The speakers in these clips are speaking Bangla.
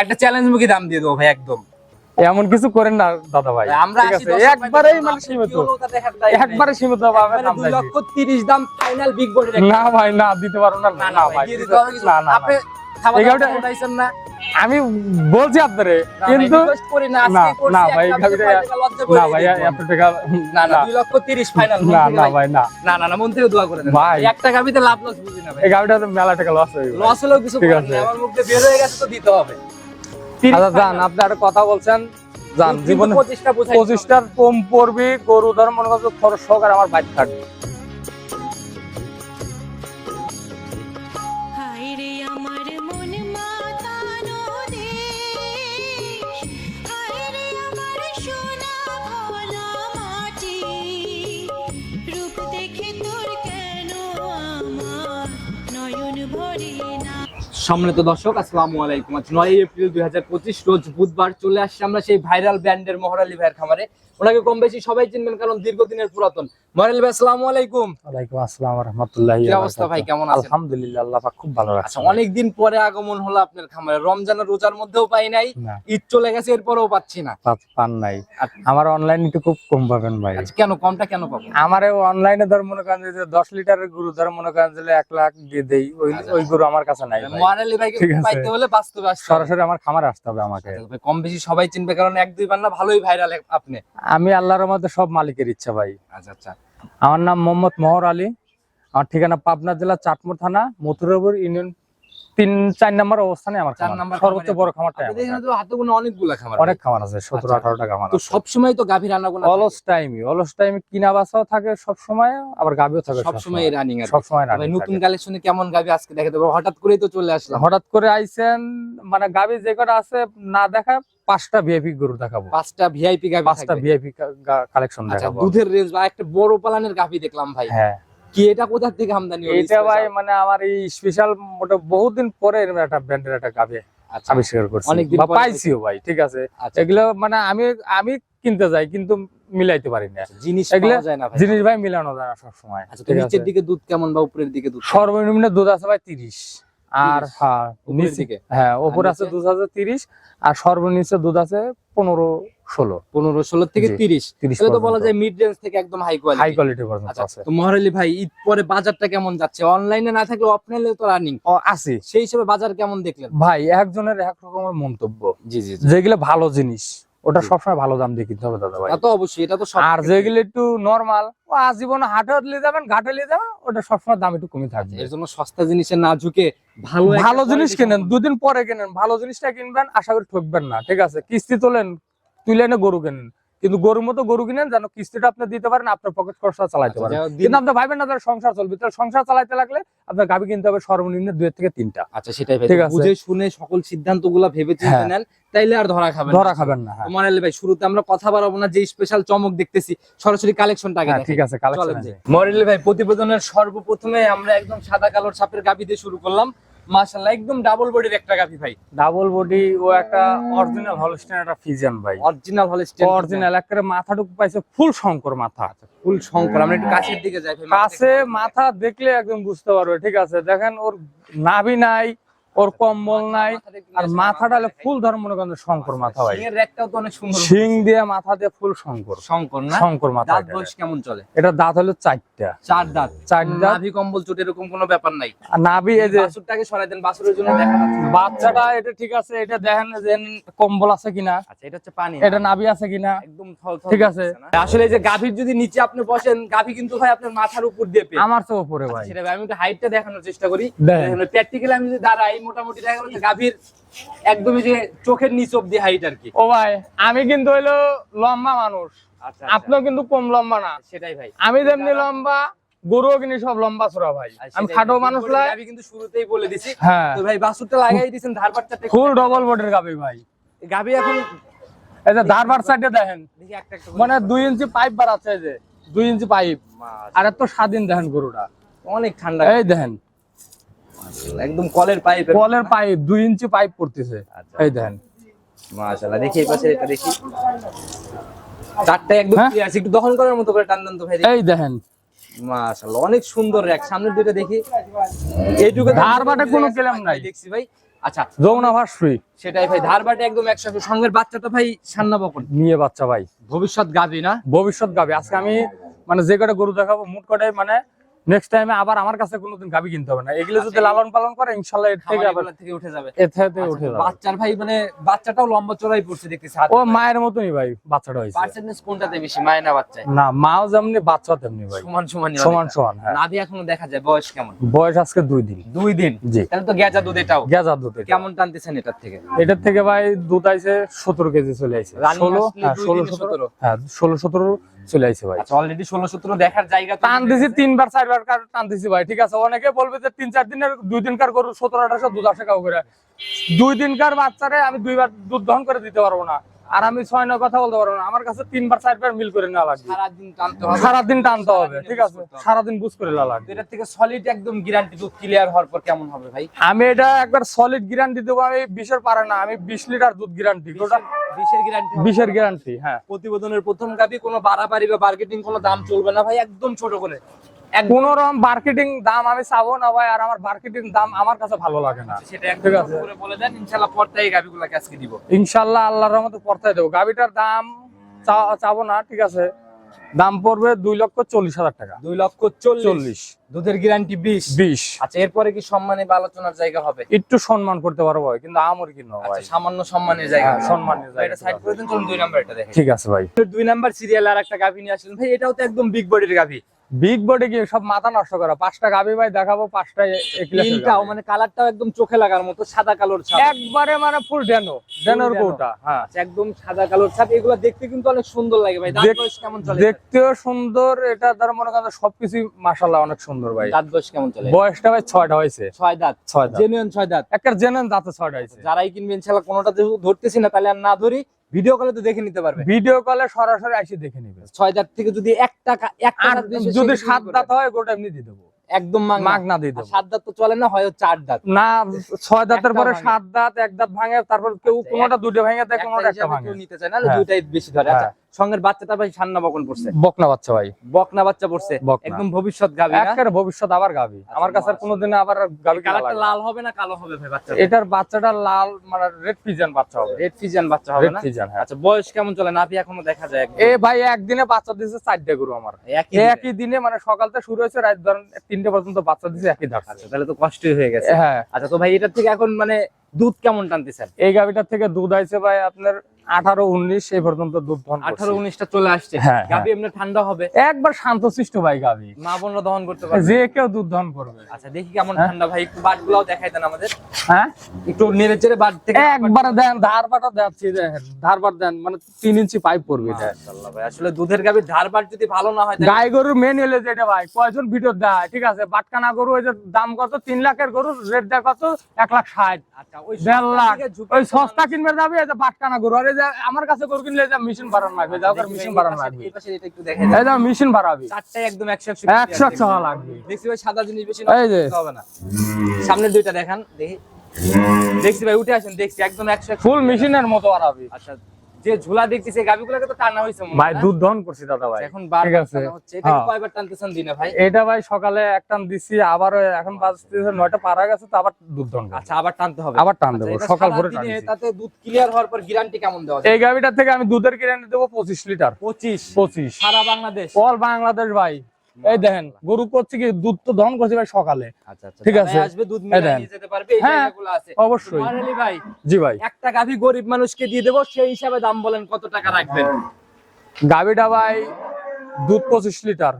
একটা চ্যালেঞ্জ মুখী দাম দিয়ে দেবো ভাই একদম। এমন কিছু করেন না দাদা ভাই। আমরা একবারেই মানে সীমিত। একবারে সীমিত দুই লক্ষ তিরিশ দাম ফাইনাল বিগ না ভাই না দিতে পারো না। না ভাই। না না আপনি উঠাইছেন আমি বলছি আপনারে কিন্তু না, না, আজকেই করছি, না একটা ভাই, আপনি গাড়িটা- ছয় টাকা লজ্জা করে না ভাই এত টাকা না না না। দুই লক্ষ তিরিশ ফাইনাল না না ভাই না। না না না মন থেকে দোয়া করে ভাই। একটা গাবিতে লাভ লস বুঝি না ভাই। এই গাড়িটা মেলা টাকা লস হয়ে লস হলেও কিছু ঠিক আছে। আমার মুখে বের হয়ে গেছে তো দিতে হবে। আচ্ছা যান আপনি একটা কথা বলছেন। যান জীবনে পঁচিশটা পঁচিশটার কম পড়বি গরু ধর মনে করছ খরচ হোক আর আমার বাইক থাকবে। সম্মানিত দর্শক, আসসালামু আলাইকুম। আজ নয় এপ্রিল দুই হাজার পঁচিশ, রোজ বুধবার চলে আসছে আমরা সেই ভাইরাল ব্র্যান্ডের মহরালি ভাইয়ের খামারে। ওনাকে কম বেশি সবাই চিনবেন কারণ দীর্ঘদিনের পুরাতন মহরালি ভাই আসসালামু আলাইকুম ওয়ালাইকুম আসসালাম রহমতুল্লাহি কি অবস্থা ভাই, কেমন আছেন? আলহামদুলিল্লাহ আল্লাহ পাক খুব ভালো রাখছে আচ্ছা অনেকদিন পরে আগমন হলো আপনার খামারে রমজানের রোজার মধ্যেও পাই নাই ঈদ চলে গেছে এরপরেও পাচ্ছি না পান নাই আচ্ছা। আমার অনলাইন একটু খুব কম পাবেন ভাই আচ্ছা কেন কমটা কেন পাবো আমার অনলাইনে ধর মনে করেন যে দশ লিটারের গরু ধর মনে করেন যে এক লাখ দিয়ে দেই ওই। ওই গরু আমার কাছে নাই ভাই। ঠিক আছে। পাইতে হলে বাস্তবে আসতে হবে। সরাসরি আমার খামারে আসতে হবে আমাকে কম বেশি সবাই চিনবে কারণ এক দুই বার না ভালোই ভাইরাল আপনি আমি আল্লাহর মধ্যে সব মালিকের ইচ্ছা ভাই। আচ্ছা আচ্ছা। আমার নাম মোহাম্মদ মোহর আলী। আমার ঠিকানা পাবনা জেলা চাটমোর থানা মথুরাপুর ইউনিয়ন তিন চার নম্বর অবস্থানে আমার চার খামার। সর্বোচ্চ বড় খামারটা হাতে অনেকগুলা অনেক খামার আছে সতেরো আচ্ছা। আঠারোটা খামার তো সবসময় তো গাভী রান্না অলস টাইমই অলস টাইমে কিনা বাসাও থাকে সব সময় আবার থাকে সব সময় রানিং আর সব নতুন কালেকশনে কেমন গাভী আজকে দেখে দেবো। হঠাৎ করেই তো চলে আসলাম। হঠাৎ করে আইছেন মানে গাবি যে কটা আছে না দেখা পাঁচটা ভিআইপি গরু দেখাবো। পাঁচটা ভিআইপি গাভী পাঁচটা ভিআইপি কালেকশন আচ্ছা দেখাবো দুধের রেঞ্জ বা একটা বড় পালানের গাভী দেখলাম ভাই। হ্যাঁ। কি এটা কোথা থেকে আমদানি এটা ভাই মানে আমার এই স্পেশাল মোটা বহুদিন পরে এরকম একটা ব্র্যান্ডের একটা গাবে আচ্ছা। আবিষ্কার করছি। অনেকদিন পাইছিও ভাই ঠিক আছে। আচ্ছা। এগুলো মানে আমি আমি কিনতে যাই কিন্তু মিলাইতে পারি না। জিনিস এগুলা যায় না জিনিস ভাই মিলানো যায় না সবসময় আচ্ছা নিচের দিকে দুধ কেমন বা উপরের দিকে দুধ সর্বনিম্ন দুধ আছে ভাই তিরিশ। আর 30 হ্যাঁ হ্যাঁ ওপর আছে? দুধ আছে তিরিশ আর সর্বনিচে দুধ আছে পনেরো ষোলো। পনেরো ষোলো থেকে তিরিশ। তিরিশ তাহলে তো বলা যায় মিড রেঞ্জ থেকে একদম হাই কোয়ালিটি হাই কোয়ালিটি আছে। তো মহারালি ভাই ঈদ পরে বাজারটা কেমন যাচ্ছে? অনলাইনে না থাকলে অফলাইনে তো রানিং ও আছে। সেই হিসেবে বাজার কেমন দেখলেন? ভাই একজনের এক রকমের মন্তব্য জি জি। যেগুলো ভালো জিনিস। ওটা সবসময় ভালো দাম দিয়ে কিনতে হবে দাদা ভাই। তা তো অবশ্যই এটা তো সব আর যেগুলো একটু নরমাল ও আজীবন হাটে নিয়ে যাবেন ঘাটে নিয়ে যাবেন ওটা সবসময় দাম একটু কমে থাকবে। এর জন্য সস্তা জিনিসে না ঝুঁকে ভালো ভালো জিনিস কিনেন দুদিন পরে কিনেন ভালো জিনিসটা কিনবেন আশা করি ঠকবেন না ঠিক আছে? কিস্তি তোলেন তুলে এনে গরু কিনেন। কিন্তু গরুর মতো গরু কিনেন যেন কিস্তিটা আপনি দিতে পারেন আপনার পকেট খরচা চালাইতে আচ্ছা, পারেন। কিন্তু আপনি ভাবেন না তাহলে সংসার চলবে। তাহলে সংসার চালাইতে লাগলে আপনার গাভি কিনতে হবে সর্বনিম্ন দুই থেকে তিনটা। আচ্ছা সেটাই ঠিক আছে। বুঝে শুনে সকল সিদ্ধান্তগুলা ভেবে চিন্তে হ্যাঁ। নেন তাইলে আর ধরা খাবেন ধরা খাবেন না হ্যাঁ। মরালি ভাই শুরুতে আমরা কথা বাড়াবো না যে স্পেশাল চমক দেখতেছি সরাসরি কালেকশনটা আগে হ্যাঁ, ঠিক আছে কালেকশন। মরেলি ভাই প্রতিবেদনের সর্বপ্রথমে আমরা একদম সাদা কালোর সাপের গাভি দিয়ে শুরু করলাম। মাশাআল্লাহ একদম ডাবল বডির একটা গাভি ভাই। ডাবল বডি ও একটা অরিজিনাল হলস্টেন একটা ফিজিয়ান ভাই। অরিজিনাল হলস্টেইন অরিজিনাল একটা মাথাটুকু পাইছে ফুল শঙ্কর মাথা ফুল শঙ্কর আমরা একটু কাছের দিকে যাই কাছে মাথা দেখলে একদম বুঝতে পারবে ঠিক আছে? দেখেন ওর নাভি নাই ওর কম্বল নাই আর মাথাটা ফুল ধর মনে করেন শঙ্কর মাথা ভাই। শিং দিয়ে মাথা দিয়ে ফুল শঙ্কর। শঙ্কর না? শঙ্কর মাথা দাঁত বয়স কেমন চলে? এটা দাঁত হলো চারটা। চার দাঁত। চার দাঁত। নাভি কম্বল চোট এরকম কোনো ব্যাপার নাই। নাভি এই যে বাছুরটাকে সরাই দেন বাছুরের জন্য দেখা যাচ্ছে। বাচ্চাটা এটা ঠিক আছে এটা দেখেন যে কম্বল আছে কিনা। আচ্ছা এটা হচ্ছে পানি এটা নাভি আছে কিনা। একদম ঠিক আছে। আসলে এই যে গাভীর যদি নিচে আপনি বসেন গাভী কিন্তু ভাই আপনার মাথার উপর দিয়ে আমার তো উপরে ভাই। সেটা আমি একটু হাইটটা দেখানোর চেষ্টা করি। প্র্যাকটিক্যালি আমি যদি দাঁড়াই মোটামুটি দেখা গেল গাভীর একদমই যে চোখের নিচ অব্দি হাইট আর কি। ও ভাই আমি কিন্তু হইল লম্বা মানুষ। আচ্ছা আপনিও কিন্তু কম লম্বা না। সেটাই ভাই। আমি যেমনি লম্বা গরুও কিন্তু সব লম্বা ছোড়া ভাই। আমি খাটো মানুষ গাভী কিন্তু শুরুতেই বলে দিছি। হ্যাঁ। তো ভাই বাছুরটা লাগাই দিয়েছেন ধারবারটা ফুল ডবল বডির গাবি ভাই। গাভী এখন এই যে ধারবার সাইডে দেখেন। মানে দুই ইঞ্চি পাইপ বার আছে যে দুই ইঞ্চি পাইপ আর এত স্বাধীন দেখেন গরুটা। অনেক ঠান্ডা। এই দেখেন। একদম কলের পাইপ কলের পাইপ দুই ইঞ্চি পাইপ পড়তেছে। আচ্ছা। এই দেখেন। মাশাআল্লাহ দেখি এই পাশে এটা দেখি। চারটা একদম হ্যাঁ? আছে একটু দখল করার মতো করে টান তো ভাই এই দেখেন। মাশাআল্লাহ অনেক সুন্দর র্যাক সামনের দুইটা দেখি। এইটুকু ধার বাটে কোনো claim নাই। দেখছি ভাই। আচ্ছা যমুনা ভাস ফ্রি সেটাই ভাই ধারবাটে একদম একসাথে সঙ্গের বাচ্চা তো ভাই সান্না বকন। নিয়ে বাচ্চা ভাই। ভবিষ্যৎ গাবি না? ভবিষ্যৎ গাবি আজকে আমি মানে যে কটা গরু দেখাবো মুট কটাই মানে নেক্সট টাইমে আবার আমার কাছে কোনোদিন গাবি কিনতে হবে না। এগুলো যদি লালন পালন করে এর থেকে আবার থেকে উঠে যাবে। এর থেকে আচ্ছা, উঠে যাবে। বাচ্চার ভাই মানে বাচ্চাটাও লম্বা চড়াই পড়ছে দেখতেছি ও মায়ের মতনই ভাই বাচ্চাটা হয়েছে। পার্সেন্টেজ কোনটাতে বেশি মায় না বাচ্চায়? না মাও যেমনি বাচ্চা তেমনি ভাই। সমান সমান সমান সমান হ্যাঁ। নাভি এখনও দেখা যায় বয়স কেমন? বয়স আজকে দুই দিন। দুই দিন? জি। তাহলে তো গেজা দুধ এটাও। গেজার দুধ কেমন টানতেছেন এটার থেকে? এটার থেকে ভাই দুধ আইছে সতেরো কেজি চলে আইছে। Running ষোলো আসলে হ্যাঁ দুই ষোলো দিনে সতেরো। 17 হ্যাঁ ষোলো সতেরো চলে আইছে ভাই। আচ্ছা অলরেডি ষোলো সতেরো দেখার জায়গা টান দিছি তিনবার চারবার কার টান দিছি ভাই ঠিক আছে? অনেকে বলবে যে তিন চার দিনের দুই দিনকার গরু সতেরো আঠাশো দুধ আসে কাউ করে। দুই দিনকার বাচ্চারে আমি দুইবার দুধ দহন করে দিতে পারব না। আর আমি ছয় নয় কথা বলতে পারব না। আমার কাছে তিনবার চারবার মিল করে নেওয়া লাগবে। সারাদিন টানতে হবে। ঠিক আছে। সারাদিন বুঝ করে নেওয়া লাগবে। এটার থেকে সলিড একদম গ্যারান্টি দুধ ক্লিয়ার হওয়ার পর কেমন হবে ভাই? আমি এটা একবার সলিড গ্যারান্টি দেবো আমি বিশের পারে না আমি বিশ লিটার দুধ গ্যারান্টি বিশের গ্যারান্টি হ্যাঁ। প্রতিবেদনের প্রথম গাবি কোনো বাড়াবাড়ি বা মার্কেটিং কোনো দাম চলবে না ভাই একদম ছোট করে। কোন রকম মার্কেটিং দাম আমি চাবো না ভাই আর আমার মার্কেটিং দাম আমার কাছে ভালো লাগে না। সেটা একদম ঠিক আছে। বলে দেন ইনশাআল্লাহ পরটাই গাবিগুলোকে আজকে দিব। ইনশাল্লাহ আল্লাহর রহমতে পড়তে দেবো। গাবিটার দাম চাবো না ঠিক আছে। দাম পড়বে দুই লক্ষ চল্লিশ হাজার টাকা। দুই লক্ষ চল্লিশ। দুধের গ্যারান্টি বিশ। বিশ। আচ্ছা এরপরে কি সম্মানে বা আলোচনার জায়গা হবে? একটু সম্মান করতে পারব ভাই কিন্তু আমার কি নয় আচ্ছা সামান্য সম্মানের জায়গা। হ্যাঁ, সম্মানের জায়গা। সাইড করে দিন চলুন দুই নাম্বার এটা দেখেন ঠিক আছে ভাই। দুই নাম্বার সিরিয়াল আর একটা গাভি নিয়ে আসলেন। ভাই এটাও তো একদম বিগ বডির গাভি। বিগ বডি গিয়ে সব মাথা নষ্ট করা। পাঁচটা গাবি ভাই দেখাবো পাঁচটা তিনটাও মানে কালারটাও একদম চোখে লাগার মতো সাদা কালোর ছাপ। একবারে মানে ফুল ডেনো ডেনোর ডেনো। কোটা হ্যাঁ। আচ্ছা, একদম সাদা কালোর ছাপ এগুলো দেখতে কিন্তু অনেক সুন্দর লাগে ভাই। দাঁত বয়স কেমন চলে? দেখতেও সুন্দর এটা তার মনে করেন সবকিছু মাসাল্লাহ অনেক সুন্দর ভাই। দাঁত বয়স কেমন চলে? বয়সটা ভাই ছয়টা হয়েছে। ছয় দাঁত। ছয় দাঁত। জেনুইন ছয় দাঁত। একটা জেনেন দাঁতে ছয়টা হয়েছে। যারাই কিনবেন ইনশাআল্লাহ কোনোটা ধরতেছি না তাহলে আর না ধরি। ভিডিও কলে তো দেখে নিতে পারবে। ভিডিও কলে সরাসরি এসে দেখে নিবে। ছয় দাঁত থেকে যদি এক টাকা একটা টাকা যদি সাত দাঁত হয় গোটা এমনি দিয়ে দেবো। একদম মাগ মাগ না দিয়ে দেবো। সাত দাঁত তো চলে না হয় চার দাঁত। না ছয় দাঁতের পরে। সাত দাঁত এক দাঁত ভাঙে তারপর কেউ আচ্ছা, কোনোটা দুটো ভাঙে দেয় একটা কোনোটা একটা ভাঙে। নিতে চায় না হ্যাঁ। দুইটাই বেশি ধরে। আচ্ছা। সঙ্গের বাচ্চাটা ভাই সান্না বকন পড়ছে। বকনা বাচ্চা ভাই। বকনা বাচ্চা পড়ছে। একদম ভবিষ্যৎ গাবি না? ভবিষ্যৎ আবার গাবি আমার কাছে কোনোদিন আবার গাবি কালারটা লাল হবে না কালো হবে ভাই বাচ্চা এটার বাচ্চাটা লাল মানে রেড পিজন বাচ্চা হবে। রেড ফিজিয়ান বাচ্চা হবে না? পিজন হ্যাঁ। আচ্ছা বয়স কেমন চলে? নাভি এখনও দেখা যায় এ ভাই একদিনে বাচ্চা দিছে চারটে গরু আমার। একই দিনে। মানে সকাল থেকে শুরু হয়েছে রাত ধরেন তিনটে পর্যন্ত বাচ্চা দিছে একই ধার আচ্ছা তাহলে তো কষ্টই হয়ে গেছে। হ্যাঁ। আচ্ছা তো ভাই এটার থেকে এখন মানে দুধ কেমন টানতেছেন? এই গাভিটার থেকে দুধ আইছে ভাই আপনার আঠারো উনিশ এই পর্যন্ত দুধ দহন আঠারো উনিশটা চলে আসছে। হ্যাঁ, গাবি এমনি ঠান্ডা হবে? একবার শান্তশিষ্ট ভাই গাভি মা বোনরা দহন করতে পারবে? যে কেউ দুধ দহন করবে। আচ্ছা দেখি কেমন হ্যাঁ। ঠান্ডা ভাই একটু বাট গুলাও দেখাই দেন আমাদের। হ্যাঁ? একটু নেড়ে চেড়ে বাট থেকে একবারে দেন ধার বাটা দেখাচ্ছি দেখেন। ধার বাট দেন মানে তিন ইঞ্চি পাইপ পড়বে মাশাআল্লাহ ভাই আসলে দুধের গাবির ধার বাট যদি ভালো না হয় গাই গরুর মেন এলে যেটা ভাই কয়জন ভিডিও দেয় ঠিক আছে? বাটকানা গরু ওই যে দাম কত? তিন লাখের গরু রেট দেয় কত? এক লাখ ষাট। আচ্ছা দেড় লাখ। ওই সস্তা কিনবে যাবে এই বাটকানা গরু। আর যে আমার কাছে গরু কিনলে এই মেশিন ভাড়া লাগবে যাও দেখি মেশিন ভাড়া লাগবে। এই পাশে এটা একটু দেখাই এই যে মেশিন ভাড়াবি চারটায় একদম লাগবে। দেখছি ভাই সাদা জিনিস বেশি হবে না। সামনের দুইটা দেখান দেখি। দেখছি ভাই উঠে আসেন দেখছি একদম একশো একশো ফুল মেশিনের মতো হারাবি আচ্ছা। যে ঝুলা দেখছি সেই গাবিগুলোকে তো টানা হইছে ভাই দুধ দহন করছি দাদা ভাই। এখন বার টানা হচ্ছে। এটা হ্যাঁ। কয়বার টানতেছেন দিনে ভাই? এটা ভাই সকালে একটা দিছি আবার এখন বাজতেছে নয়টা পারা গেছে তো আবার দুধ দহন আচ্ছা আবার টানতে হবে। আবার টান দেব সকাল ভোরে টানছি তাতে দুধ ক্লিয়ার হওয়ার পর গ্যারান্টি কেমন দেওয়া যায়? এই গাবিটার থেকে আমি দুধের গ্যারান্টি দেব 25 লিটার। পঁচিশ। পঁচিশ। সারা বাংলাদেশ? অল বাংলাদেশ ভাই। এই দেখেন গরু করছে কি দুধ তো দহন করছে ভাই সকালে। আচ্ছা আচ্ছা। ঠিক আছে। হ্যাঁ, আছে। অবশ্যই। জি ভাই। একটা গাভী গরিব মানুষকে দিয়ে দেবো সেই হিসাবে দাম বলেন কত টাকা রাখবেন? গাভীটা ভাই দুধ পঁচিশ লিটার।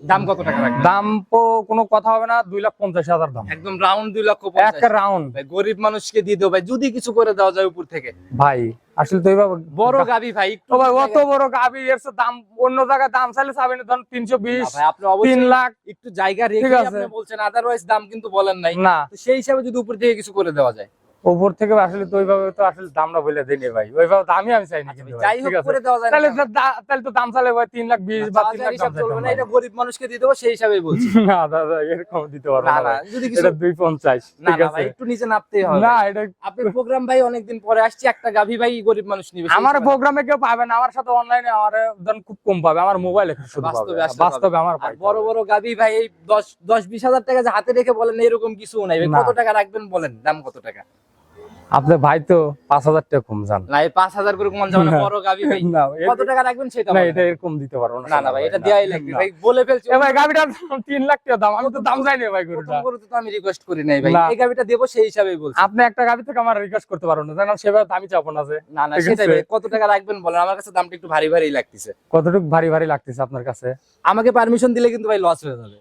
দাম কত টাকা রাখবেন? দাম তো কোনো কথা হবে না দুই লাখ পঞ্চাশ হাজার দাম। একদম রাউন্ড দুই লক্ষ এক পঞ্চাশ রাউন্ড ভাই গরিব মানুষকে দিয়ে দেবো ভাই যদি কিছু করে দেওয়া যায় উপর থেকে। ভাই আসলে তো এইভাবে বড় গাভী ভাই একটু ভাই অত বড় গাভি এর দাম অন্য জায়গায় দাম চাইলে চাবেন ধরুন তিনশো বিশ ভাই আপনি তিন লাখ। একটু জায়গা রেখে আপনি বলছেন আদারওয়াইজ দাম কিন্তু বলেন নাই। না। তো সেই হিসাবে যদি উপর থেকে কিছু করে দেওয়া যায়। উপর থেকে আসলে তো ওইভাবে তো আসলে দামটা বলে দিই ভাই। ওইভাবে দামই আমি চাই না কিন্তু যাই হোক করে দেওয়া যায় তাহলে? তো তাহলে তো দাম চালে ভাই তিন লাখ বিশ বা চাওয়া তিন লাখ চলবে না এটা গরিব মানুষকে দিয়ে দেবো সেই হিসাবে বলছি। না দাদা এরকম দিতে পারব না যদি কিছু এটা দুই পঞ্চাশ না না ভাই একটু নিচে নামতেই হবে। না এটা আপনার প্রোগ্রাম ভাই অনেকদিন পরে আসছি একটা গাভী ভাই গরিব মানুষ নিবে আমার প্রোগ্রামে কেউ পাবে না আমার সাথে অনলাইনে আমার ধরুন খুব কম পাবে আমার মোবাইলে শুধু পাবে। বাস্তবে আমার বড় বড় গাভী ভাই এই দশ দশ বিশ হাজার টাকা যে হাতে রেখে বলেন এরকম কিছু নাই। কত টাকা রাখবেন বলেন দাম কত টাকা? আপনার ভাই তো পাঁচ হাজার টাকা কম যান না এই পাঁচ হাজার করে কমান যাবে না না। বড় গাবি ভাই। কত টাকা রাখবেন সেটা না এটা এরকম দিতে পারব না না ভাই এটা দেয়াই লাগবে। ভাই বলে ফেলছি। ভাই গাবিটার দাম তিন লাখ টাকা দাম আমি তো দাম জানি না ভাই গরুটা। গরুতে তো আমি রিকোয়েস্ট করি নাই ভাই। এই গাবিটা দেবো সেই হিসাবেই বলছি। আপনি একটা গাবি থেকে আমার রিকোয়েস্ট করতে পারব না জানেন সেভাবে দামি চাপো না যে না না সেটাই ভাই কত টাকা রাখবেন বলেন আমার কাছে দামটা একটু ভারী ভারী লাগতেছে। কতটুকু ভারী ভারী লাগতেছে আপনার কাছে? আমাকে পারমিশন দিলে কিন্তু ভাই লস হয়ে যাবে।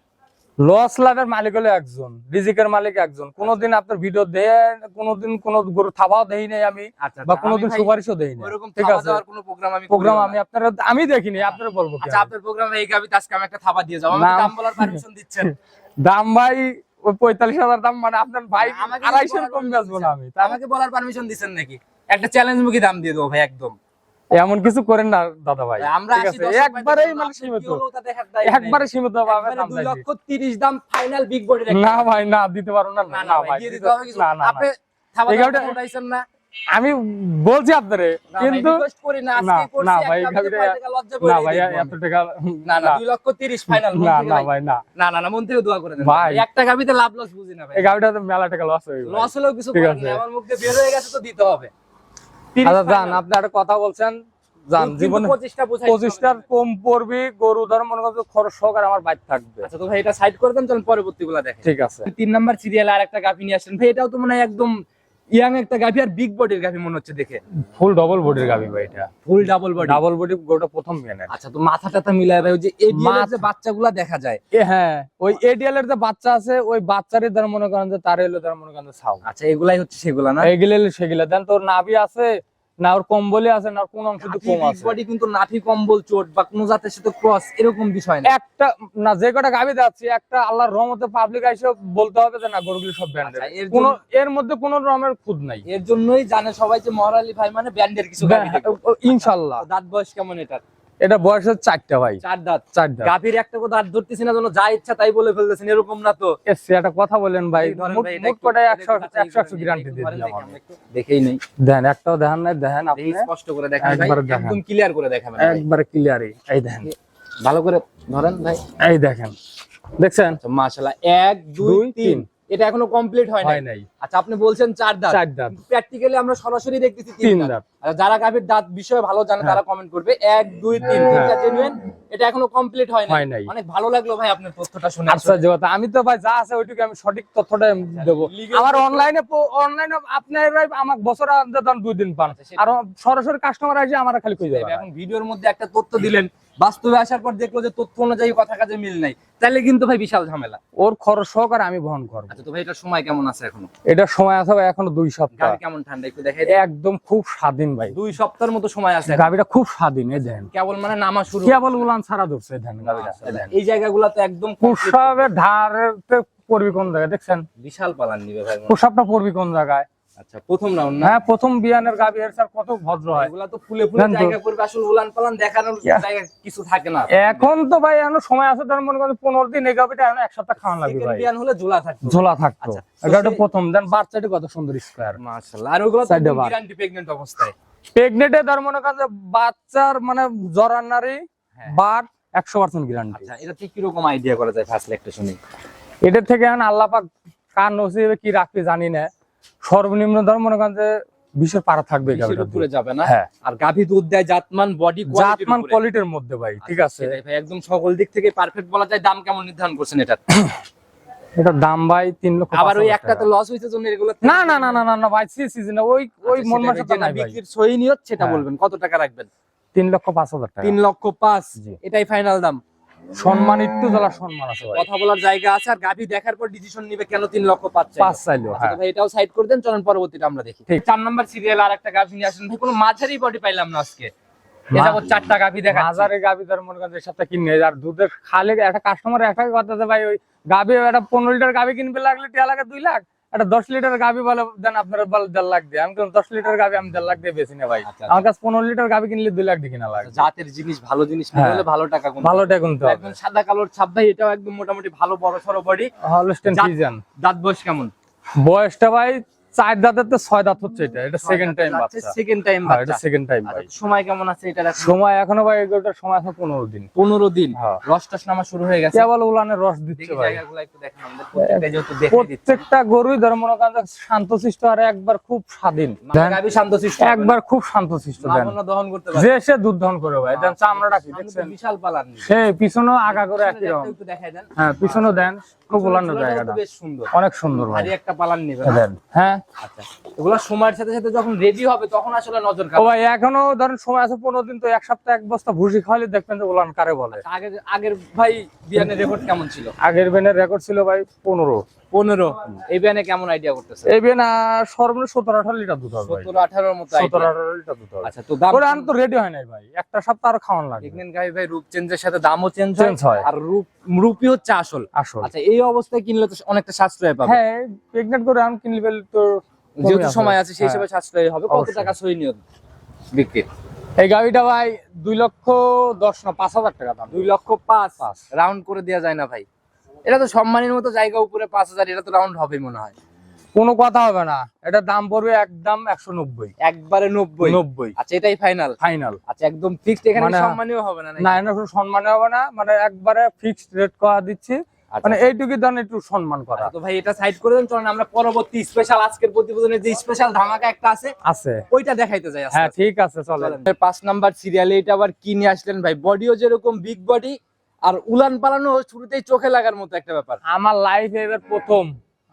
লস লাভের মালিক হলো একজন রিজিকের মালিক একজন। কোনোদিন আপনার ভিডিও দেন কোনোদিন কোন গরু থাবাও দেই নাই আমি আচ্ছা বা আচ্ছা, কোনোদিন আমি সুপারিশও দেই নাই। ঠিক আছে? কোনো প্রোগ্রাম আমি প্রোগ্রাম আমি। আপনারা আমি দেখিনি আপনারা বলব আচ্ছা আপনার প্রোগ্রামে এই গাবিতে আজকে আমি একটা থাবা দিয়ে যাব। না। আমাকে দাম বলার পারমিশন দিচ্ছেন। দাম ভাই ওই পঁয়তাল্লিশ হাজার দাম মানে আপনার ভাই বলার কম বেচবো না আমি তা আমাকে বলার পারমিশন দিচ্ছেন নাকি? একটা চ্যালেঞ্জ মুখী দাম দিয়ে দেবো ভাই একদম। এমন কিছু করেন না দাদা ভাই। একবারেই মানে সীমিত। একবারে সীমিত ভাবে একবারে দাম দুই চাইছি। লক্ষ তিরিশ দাম ফাইনাল বিগ বডি না ভাই না দিতে পারব না ভাই আমি বলছি আপনারে কিন্তু না, ভাই, না ভাই এত টাকা না না দুই লক্ষ তিরিশ ফাইনাল না না ভাই। না। না না না মন থেকে দোয়া করে ভাই। একটা গাবিতে লাভ লস বুঝি না ভাই। এই গাড়িটা মেলা টাকা লস হয়ে লস হলেও কিছু আমার মুখ দিয়ে বের হয়ে গেছে তো দিতে হবে। 30 আচ্ছা আপনি একটা কথা বলছেন। জীবনে 25 টা বোঝাইতে হবে। পঁচিশটার কম পড়বি গরু ধর মনে করছ খরচ সহকারে আমার বাইক থাকবে। আচ্ছা তো ভাই এটা সাইড করে দেন চলুন পরবর্তী গুলা দেখেন। ঠিক আছে। তিন নাম্বার সিরিয়ালে আর একটা গাভি নিয়ে আসেন। ভাই এটাও তো মনে হয় একদম ইয়াং একটা গাভি আর বিগ বডির গাভি মনে হচ্ছে দেখে। ফুল ডবল বডির ভাই এটা। Full double body double body গোটা প্রথম মেনে আচ্ছা তো মাথা টাথা মিলায় ভাই ওই যে এডিএল এর যে বাচ্চাগুলা দেখা যায়। এ হ্যাঁ ওই এডিএল এর যে বাচ্চা আছে ওই বাচ্চারই ধর মনে করেন যে তার এলো ধর মনে করেন যে ছাও আচ্ছা এগুলাই হচ্ছে সেগুলা না? এগুলা সেগুলো। দেন তোর নাভি আছে না ওর কম্বলে আছে না কোন অংশ কম আছে। বডি কিন্তু নাভি কম্বল চোট বা কোন জাতের সাথে ক্রস এরকম বিষয় না। একটা না যে কটা গাবি যাচ্ছি একটা আল্লাহর রহমতে পাবলিক আইসে বলতে হবে যে না গরুগুলি সব ব্যান্ডের আচ্ছা, এর কোন এর মধ্যে কোন রকমের খুদ নাই। এর জন্যই জানে সবাই যে মহারালী ভাই মানে ব্যান্ডের কিছু গাভি দেখো। ইনশাল্লাহ। দাঁত বয়স কেমন এটা এটা বয়স হচ্ছে চারটা ভাই। চার দাঁত। চারটা গাভীর একটা কথা দাঁত ধরতেছি না জন্য যা ইচ্ছা তাই বলে ফেলতেছেন এরকম না তো। এসছে একটা কথা বলেন ভাই মোট একশো একশো একশো গ্যারান্টি দিয়ে দিলাম দেখেই নেই। দেন একটাও দেখান নাই দেখেন দেখি আপনি। স্পষ্ট করে দেখাবেন ভাই একবারে একদম ক্লিয়ার করে দেখাবেন ভাই। একবারে ক্লিয়ারই এই দেখেন। ভালো করে ধরেন ভাই। এই দেখেন। দেখছেন? আচ্ছা মাশাআল্লাহ এক দুই তিন। এটা এখনও কমপ্লিট হয় হয় নাই। আচ্ছা আপনি বলছেন চার দাঁত। চার দাঁত। প্র্যাকটিক্যালি আমরা সরাসরি দেখতেছি তিন দাঁত। আচ্ছা, যারা গাভীর দাঁত বিষয়ে ভালো জানে হ্যাঁ। তারা কমেন্ট করবে। এক দুই তিন হ্যাঁ। তিনটা জেনুইন এটা এখনও কমপ্লিট হয় হয় নাই। অনেক ভালো লাগল ভাই আপনার তথ্যটা শুনে। আচ্ছা কথা। আমি তো ভাই যা আছে ওইটুকু আমি সঠিক তথ্যটা দেবো। আমার অনলাইনে অনলাইনে আপনারাই আমাকে বছর দুই দিন পান। আচ্ছা, আর আসলে কাস্টমার আসে আমার খালি কই যাবে এখন ভিডিওর মধ্যে একটা তথ্য দিলেন। বাস্তবে আসার পর দেখল যে তথ্য অনুযায়ী কথা কাজে মিল নাই। তাহলে কিন্তু ভাই বিশাল ঝামেলা। ওর খরচ সহকারে আমি বহন করব। আচ্ছা তো ভাই এটার সময় কেমন আছে এখনও? এটার সময় আছে ভাই এখনও দুই সপ্তাহ। কেমন ঠান্ডা একটু দেখাই দিন। একদম খুব স্বাধীন ভাই। দুই সপ্তাহের মতো সময় আছে এখন। গাবিটা খুব স্বাধীন এই দেন। কেবল মানে নামা শুরু। কেবল উলান ছাড়া ধরছে এই দেন। গাবিটা এই দেন। এই জায়গাগুলো তো একদম complete। পুষাবের ধারে পড়বি কোন জায়গায় দেখছেন? বিশাল পালান নিবে ভাই। মনে হয়। পড়বি কোন জায়গায়? আচ্ছা প্রথম রাউন্ড না? হ্যাঁ প্রথম বিয়ানের গাবি এর স্যার কত ভদ্র হয়। এগুলা তো ফুলে ফুলে জায়গা করবে আসলে উলান পালান দেখানোর জায়গা কিছু থাকে না। এখন তো ভাই এখনও সময় আছে মনে করেন পনেরো দিন এই গাবিটা এখন এক সপ্তাহ খাওয়ান লাগবে ভাই। বিয়ান হলে ঝোলা থাকতো। ঝোলা থাকতো। আচ্ছা, প্রথম দেন বাচ্চাটি কত সুন্দর স্কোয়ার মাশাআল্লাহ আর ওগুলো তো Side এ বার। গ্যারান্টি প্রেগন্যান্ট অবস্থায়। প্রেগনেটে মনে করেন বাচ্চার মানে জরার নারী। বাট গ্যারান্টি আচ্ছা এটা আইডিয়া করা যায় ফার্স্ট এটার থেকে এখন আল্লাহ পাক কার নসিবে কি রাখবে জানি না। সর্বনিম্ন ধর মনে করেন যে বিশের পারা থাকবে উপরে। যাবে না? হ্যাঁ। আর গাভী দুধ দেয় জাতমান বডি জাতমান কোয়ালিটির মধ্যে ভাই ঠিক আছে। ভাই একদম সকল দিক থেকে পারফেক্ট বলা যায় দাম কেমন নির্ধারণ করছেন এটা? এটার দাম ভাই তিন লক্ষ আবার পাঁচ ওই। লস জন্য এগুলো না না না না না ভাই সি সিজন ওই ওই আচ্ছা, মন মাসে যে না বিক্রির সই নিয়ত সেটা হ্যাঁ। বলবেন কত টাকা রাখবেন? তিন লক্ষ পাঁচ হাজার টাকা। তিন লক্ষ। এটাই ফাইনাল দাম। সম্মান একটু সম্মান আছে কথা বলার জায়গা আছে আর গাভী দেখার পর ডিসিশন নিবে কেন তিন লক্ষ পাঁচ পাঁচ চাইলো আচ্ছা, হ্যাঁ। ভাই এটাও সাইড করে দেন চলেন পরবর্তীটা আমরা দেখি। ঠিক। চার নাম্বার সিরিয়াল আর একটা গাভী নিয়ে আসেন। ভাই কোনো মাঝারি বডি পাইলাম না আজকে। চারটা গাভী দেখা হাজারে মনে করেন যে কিনে আর দুধের খালে একটা কাস্টমার একটা কথা ভাই ওই গাবি একটা পনেরো লিটার গাবি কিনবে লাগলে টিয়া লাগে দুই লাখ। একটা দশ লিটার গাভি বলে দেন আপনার বলে দেড় লাখ দিয়ে। আমি দশ লিটার গাভি আমি দেড় লাখ দিয়ে বেশি না ভাই। আচ্ছা, আমার কাছে পনেরো লিটার গাভি কিনলে দুই লাখ দিয়ে কিনা লাগে জাতের জিনিস ভালো জিনিস হ্যাঁ। ভালো টাকা গুনতে ভালো টাকা কিনতে হবে। একদম সাদা কালোর ছাপ ভাই এটাও একদম মোটামুটি ভালো বড় সড়ো বডি হলস্টেন সিজন দাঁত বয়স কেমন? বয়সটা ভাই চার দাঁতের তো ছয় দাঁত হচ্ছে এটা। এটা সেকেন্ড টাইম বাচ্চা। সেকেন্ড টাইম এটা সেকেন্ড টাইম ভাই সময় কেমন আছে এখন? সময় এখনও ভাই এগুলোটার সময় আছে পনেরো দিন। পনেরো দিন? হ্যাঁ। রস টস নামা শুরু হয়ে গেছে? কেবল উলানের রস দিচ্ছে ভাই? জায়গাগুলো একটু দেখেন আমাদের প্রত্যেকটা যেহেতু দেখে প্রত্যেকটা গরুই শান্তশিষ্ট আর একবার খুব স্বাধীন। গাবি শান্তশিষ্ট। একবার খুব শান্তশিষ্ট দেন। দহন করতে পারে। যে সে দুধ দহন করে ভাই দেন চামড়াটা কি দেখছেন? বিশাল পালান। সে পিছনেও আগা করে একই রকম। একটু দেখাই দেন। হ্যাঁ পিছনেও দেন খুব উলানের জায়গাটা। বেশ সুন্দর। অনেক সুন্দর ভাই। ভারী একটা পালান নেবে না? দেন। হ্যাঁ? আচ্ছা। এগুলো সময়ের সাথে সাথে যখন রেডি হবে তখন আসলে নজর ভাই এখনও ধরেন সময় আছে পনেরো দিন তো এক সপ্তাহ এক বস্তা ভুসি খাওয়ালে দেখবেন যে উলান কারে বলে। আগের আগের ভাই বিয়ানের রেকর্ড কেমন ছিল? আগের বেনের রেকর্ড ছিল ভাই পনেরো। পনেরো। এই বিয়ানে কেমন আইডিয়া করতেছে? এই আর সর্বনিম্ন সতেরো আঠারো লিটার দুধ হবে সতেরো আঠারোর মতো সতেরো। আঠারো লিটার দুধ হবে। আচ্ছা তো দাম ওরা তো রেডি হয় নাই ভাই। একটা সপ্তাহ আরও খাওয়ান লাগে প্রেগনেন্ট গাই ভাই রূপ চেঞ্জের সাথে দামও চেঞ্জ হয়। হয়। আর রূপ রূপই হচ্ছে আসল। আসল। আচ্ছা এই অবস্থায় কিনলে তো অনেকটা সাশ্রয় পাবে। হ্যাঁ প্রেগনেন্ট করে আম কিনলে তো যেহেতু সময় আছে সেই হ্যাঁ। হিসেবে সাশ্রয় হবে। কত টাকা সই নিয়ত বিক্রি? এই গাড়িটা ভাই দুই লক্ষ দশ না পাঁচ হাজার টাকা দাম। দুই লক্ষ পাঁচ। পাঁচ। রাউন্ড করে দেওয়া যায় না ভাই। এটা তো সম্মানের মতো জায়গা উপরে পাঁচ হাজার এটা তো রাউন্ড হবে মনে হয়। কোনো কথা হবে না। এটা দাম পড়বে একদম একশো নব্বই। একবারে নব্বই? নব্বই। আচ্ছা এটাই ফাইনাল ফাইনাল আচ্ছা একদম ফিক্সড এখানে মানে- সম্মানীয় হবে না না এটা কোনো সম্মান হবে না মানে একবারে ফিক্সড রেট করা দিচ্ছি। আচ্ছা। মানে এইটুকু দাম একটু সম্মান করা। আচ্ছা, তো ভাই এটা সাইড করে দেন চলেন আমরা পরবর্তী স্পেশাল আজকের যে স্পেশাল ধামাকা একটা আছে আছে। ওইটা দেখাইতে যাই হ্যাঁ ঠিক আছে চলেন। পাঁচ নাম্বার সিরিয়ালে এটা আবার কি নিয়ে আসলেন ভাই। বডিও যেরকম বিগ বডি আর উলান পালানো শুরুতেই চোখে লাগার মতো একটা ব্যাপার। আমার লাইফে এবার প্রথম।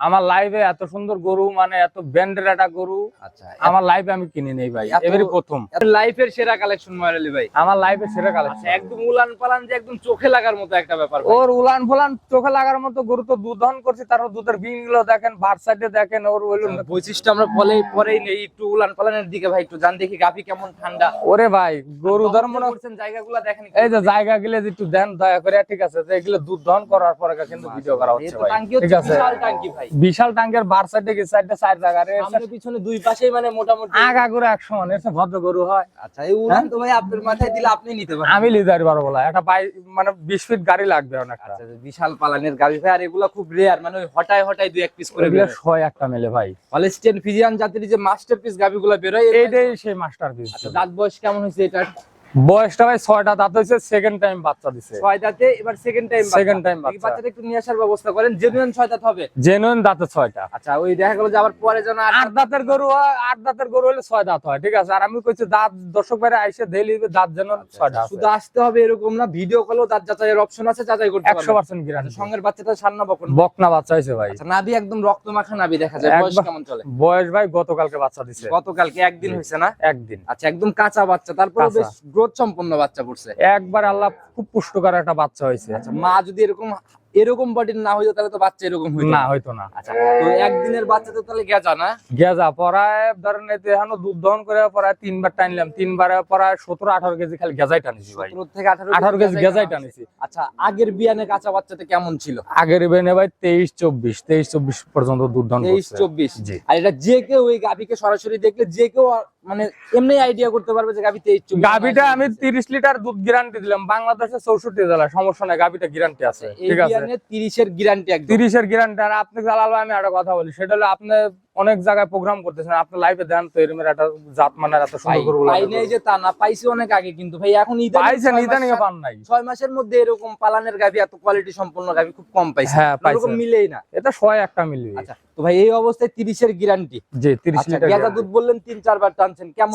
আমার লাইফে এত সুন্দর গরু মানে এত ব্যান্ডের একটা গরু আচ্ছা আমার লাইফে আমি কিনে নেই ভাই এবারই প্রথম। লাইফের সেরা কালেকশন ময়ালি ভাই। আমার লাইফে সেরা আচ্ছা কালেকশন একদম উলান পালান যে একদম চোখে লাগার মতো একটা ব্যাপার ওর উলান ফুলান চোখে লাগার মতো গরু তো দুধ দহন করছি তার দুধের বিনগুলো দেখেন বার সাইডে দেখেন ওর ওই বৈশিষ্ট্য আমরা পরে পরেই নেই একটু উলান পালানের দিকে ভাই একটু জান দেখি গাভি কেমন ঠান্ডা। ওরে ভাই গরু ধর মনে করছেন জায়গাগুলো দেখেন এই যে জায়গা গেলে একটু দেন দয়া করে ঠিক আছে যে এগুলো দুধ দহন করার পরে কিন্তু ভিডিও করা হচ্ছে ভাই। ঠিক আছে। টাঙ্কি ভাই। বিশাল টাঙ্কের বার সাইডে গেছে সাইডে চার জায়গা রে সামনে পিছনে দুই পাশেই মানে মোটামুটি আগা করে এক সমান এসে ভদ্র গরু হয়। আচ্ছা এই উলান তো ভাই আপনার মাথায় দিলে আপনি নিতে পারেন আমি লিদার বারো বলা একটা বাই মানে বিশ ফিট গাড়ি লাগবে অনেকটা আচ্ছা বিশাল পালানের গাড়ি ভাই আর এগুলা খুব রেয়ার মানে ওই হটায় হটায় দুই এক পিস করে এগুলো বেরোয়। ছয় একটা মেলে ভাই। হলিস্টিয়ান ফিজিয়ান জাতির যে মাস্টার পিস গাভিগুলো বেরোয় এর- এইটাই সেই মাস্টার পিস আচ্ছা দাঁত বয়স কেমন হয়েছে এটার? বয়সটা ভাই ছয়টা দাঁত হয়েছে সেকেন্ড টাইম বাচ্চা দিছে। ছয় দাঁতে এবার সেকেন্ড টাইম time বাচ্চা। বাচ্চাটা একটু নিয়ে আসার ব্যবস্থা করেন জেনুইন ছয় দাঁত হবে। জেনুইন দাঁতে ছয়টা। আচ্ছা ওই দেখা গেল যে আবার পরে যেন আট দাঁতের গরু হয় আট দাঁতের গরু হলে ছয় দাঁত হয় ঠিক আছে? আর আমি কইছি দাঁত দর্শক বাইরে আইসে দেখলি দাঁত যেন ছয়টা শুধু আসতে হবে এরকম না ভিডিও কলেও দাঁত যাচাইয়ের অপশন আছে যাচাই করতে একশো পার্সেন্ট আচ্ছা, গ্যারান্টি সঙ্গের বাচ্চাটা সান্না বকন। বকনা বাচ্চা হয়েছে ভাই। আচ্ছা নাভি একদম রক্ত মাখা নাভি দেখা যায় বয়স কেমন চলে? বয়স ভাই গতকালকে বাচ্চা দিছে। গতকালকে একদিন হয়েছে না? একদিন। আচ্ছা একদম কাঁচা বাচ্চা তারপরে বেশ গ্রোথ সম্পন্ন বাচ্চা পড়ছে। একবার আল্লাহ খুব পুষ্টকর একটা বাচ্চা হয়েছে। আচ্ছা মা যদি এরকম এরকম বডির না হইতো তাহলে তো বাচ্চা এরকম হইতো না হয়তো না। আচ্ছা তো একদিনের বাচ্চা তো তাহলে গেজা না? গেজা পরায় ধরেন এতে এখনও দুধ দহন করে পরায় তিনবার টানলাম তিনবার পরায় সতেরো আঠারো কেজি খালি গেজাই টানিছি ভাই। 17 থেকে 18 আঠারো কেজি গেজাই টানা টানিছি। আচ্ছা আগের বিয়ানে কাঁচা বাচ্চাতে কেমন ছিল? আগের বেনে ভাই তেইশ চব্বিশ তেইশ চব্বিশ পর্যন্ত দুধ দহন তেইশ চব্বিশ। জি। আর এটা যে কেউ ওই গাভিকে সরাসরি দেখলে যে কেউ মানে এমনি আইডিয়া করতে পারবে যে গাভি তেইশ গাভিটা আমি তিরিশ লিটার দুধ গ্যারান্টি দিলাম। বাংলাদেশে চৌষট্টি জেলায় সমস্যা নাই গাভিটা গ্যারান্টি আছে। ঠিক আছে? বিয়ানে তিরিশের গ্যারান্টি একদম। তিরিশের গ্যারান্টি আর আপনি জালাল আমি একটা কথা বলি সেটা হলো আপনি অনেক জায়গায় প্রোগ্রাম করতেছেন আপনি লাইভে দেন তো এরকম একটা জাত মানের এত সুন্দর গরু পাই নেই যে তা না পাইছি অনেক আগে কিন্তু ভাই এখন ইদানিং পাইছেন ইদানিং পান নাই। ছয় মাসের মধ্যে এরকম পালানের গাভি এত কোয়ালিটি সম্পন্ন গাভি খুব কম পাইছে হ্যাঁ, এরকম মিলেই না। এটা ছয় একটা মিলবে আচ্ছা তো ভাই এই অবস্থায় তিরিশের গ্যারান্টি জি তিরিশ আচ্ছা লিটার গেজা দুধ বললেন তিন চারবার টানছেন। কেমন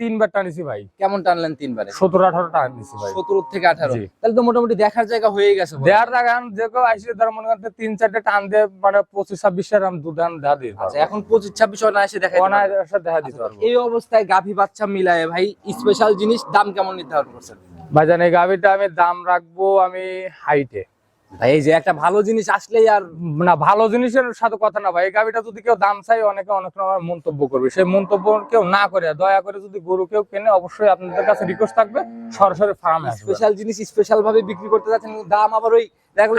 তিনবার টানিছি ভাই। কেমন টানলেন তিনবারে? সতেরো আঠারো টানিছি ভাই। সতেরো থেকে আঠারো। তাহলে তো মোটামুটি দেখার জায়গা হয়ে গেছে। দেড় লাগান যে কেউ আইসে ধর মনে করতে তিন চারটে টান দিয়ে মানে পঁচিশ ছাব্বিশের আমি দুধ দেখা দিতে আচ্ছা এখন পঁচিশ ছাব্বিশ অনায়াসে দেখা অনায়াসে দেখা দিতে পারব। এই অবস্থায় গাভী বাচ্চা মিলায় ভাই স্পেশাল জিনিস দাম কেমন নির্ধারণ করছেন? ভাই জানি গাভীটা আমি দাম রাখব আমি হাইটে ভাই এই যে একটা ভালো জিনিস আসলেই আর না ভালো জিনিসের সাথে কথা না ভাই। এই গাড়িটা যদি কেউ দাম চাই অনেকে অনেক রকম মন্তব্য করবে। সেই মন্তব্য কেউ না করে দয়া করে যদি গরু কেউ কেনে অবশ্যই আপনাদের কাছে রিকোয়েস্ট থাকবে সরাসরি ফার্মে স্পেশাল জিনিস স্পেশাল ভাবে বিক্রি করতে যাচ্ছেন দাম আবার ওই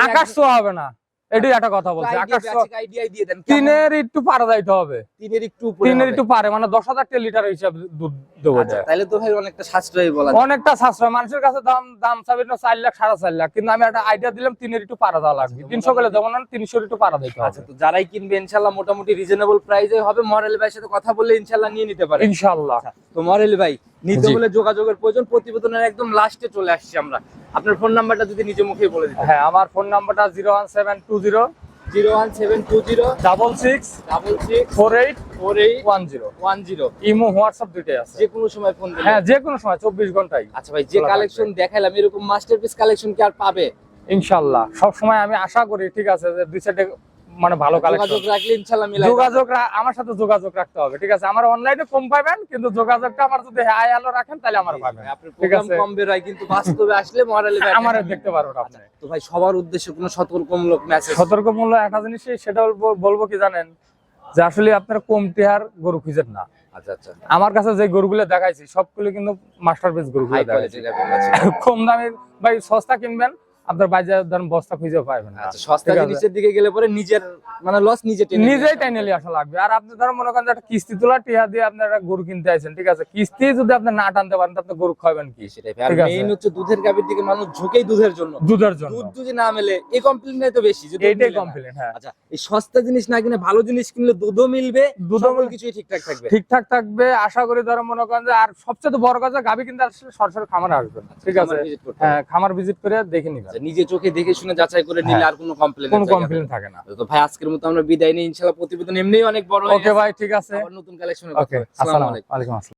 আকাশ তো হবে না। এটাই একটা কথা বলছি আকাশ? তিনের একটু পারা যাইতে হবে। তিনের একটু তিনের একটু পারে মানে দশ হাজার লিটার হিসাবে দুধ দেবো আচ্ছা, তাহলে তো ভাই অনেকটা সাশ্রয়ী বলা অনেকটা সাশ্রয় মানুষের কাছে দাম দাম চাবি না চার লাখ সাড়ে চার লাখ। কিন্তু আমি একটা আইডিয়া দিলাম তিনের একটু পারা দেওয়া লাগবে। তিনশো গেলে দেবো না তিনশো একটু পারা দিতে আচ্ছা হবে তো যারাই কিনবে ইনশাল্লাহ মোটামুটি রিজনেবল প্রাইসে হবে। মরেল ভাইয়ের সাথে কথা বললে ইনশাল্লাহ নিয়ে নিতে পারে। ইনশাল্লাহ। তো মরেল ভাই নিতে। হলে যোগাযোগের প্রয়োজন প্রতিবেদনের একদম লাস্টে চলে আসছি আমরা। আপনার ফোন নাম্বারটা যদি নিজে মুখে বলে দিতে হ্যাঁ আমার ফোন নাম্বারটা zero one seven two zero zero one seven two zero double six double six four eight four eight one zero. One zero. Imo WhatsApp দুইটাই আছে। যে কোনো সময় ফোন হ্যাঁ যে কোনো সময় চব্বিশ ঘন্টায় আচ্ছা ভাই যে কালেকশন দেখাইলাম এরকম মাস্টারপিস কালেকশন কি আর পাবে? ইনশাল্লাহ। সব সময় আমি আশা করি ঠিক আছে যে দুই সাইডে মানে ভালো কালেকশন যোগাযোগ রাখলে ইনশাল্লাহ মিলাই যোগাযোগ আমার সাথে যোগাযোগ রাখতে হবে ঠিক আছে? আমার অনলাইনে কম পাবেন কিন্তু যোগাযোগটা আমার যদি হাই আলো রাখেন তাহলে আমার পাবেন প্রোগ্রাম কম বেরোয় কিন্তু বাস্তবে আসলে মরালি আমার দেখতে পারবেন আপনি। তো ভাই সবার উদ্দেশ্যে কোনো সতর্কমূলক মেসেজ সতর্ক মূল্য একটা জিনিস সেটা বলবো- কি জানেন? যে আসলে আপনারা কম টিহার গরু খুঁজেন না। আচ্ছা আচ্ছা। আমার কাছে যে গরুগুলো দেখাইছি সবগুলো কিন্তু মাস্টার পিস গরুগুলো দেখাইছি। কম দামে ভাই সস্তা কিনবেন আপনার বাজার ধরেন বস্তা খুঁজে পাবেন না। আচ্ছা সস্তা জিনিসের দিকে গেলে পরে নিজের মানে লস নিজে টেনে নিজেই আসা। নিয়ে আসা লাগবে। আর আপনি ধরেন মনে করেন একটা কিস্তি তোলা টিহা দিয়ে আপনার একটা গরু কিনতে আইছেন ঠিক আছে? কিস্তি যদি আপনি না টানতে পারেন তাহলে গরু খাবেন কি? সেটাই আর মেইন হচ্ছে দুধের গাভীর দিকে মানুষ ঝুঁকেই দুধের জন্য। দুধের জন্য। দুধ যদি না মেলে এই কমপ্লেন তো বেশি যে দুধ এইটাই মেলে না। কমপ্লেন হ্যাঁ। আচ্ছা এই সস্তা জিনিস না কিনে ভালো জিনিস কিনলে দুধও মিলবে দুধও মিলবে। কিছুই ঠিকঠাক থাকবে। ঠিকঠাক থাকবে। আশা করি ধরো মনে করেন যে আর সবচেয়ে বড় কথা গাভী কিন্তু আসলে সরাসরি খামারে আসবেন ঠিক আছে। হ্যাঁ খামার ভিজিট করে দেখে নিবেন। আচ্ছা, নিজে চোখে দেখে শুনে যাচাই করে নিলে হ্যাঁ। আর কোনো কমপ্লেন কোনো কমপ্লেন থাকে না। তো ভাই আজকের মতো আমরা বিদায় নিই ইনশাআল্লাহ প্রতিবেদন এমনিই অনেক বড় ওকে ভাই ঠিক আছে। নতুন কালেকশনে ওকে আসসালামু আলাইকুম। আলাইকুম আসসালাম।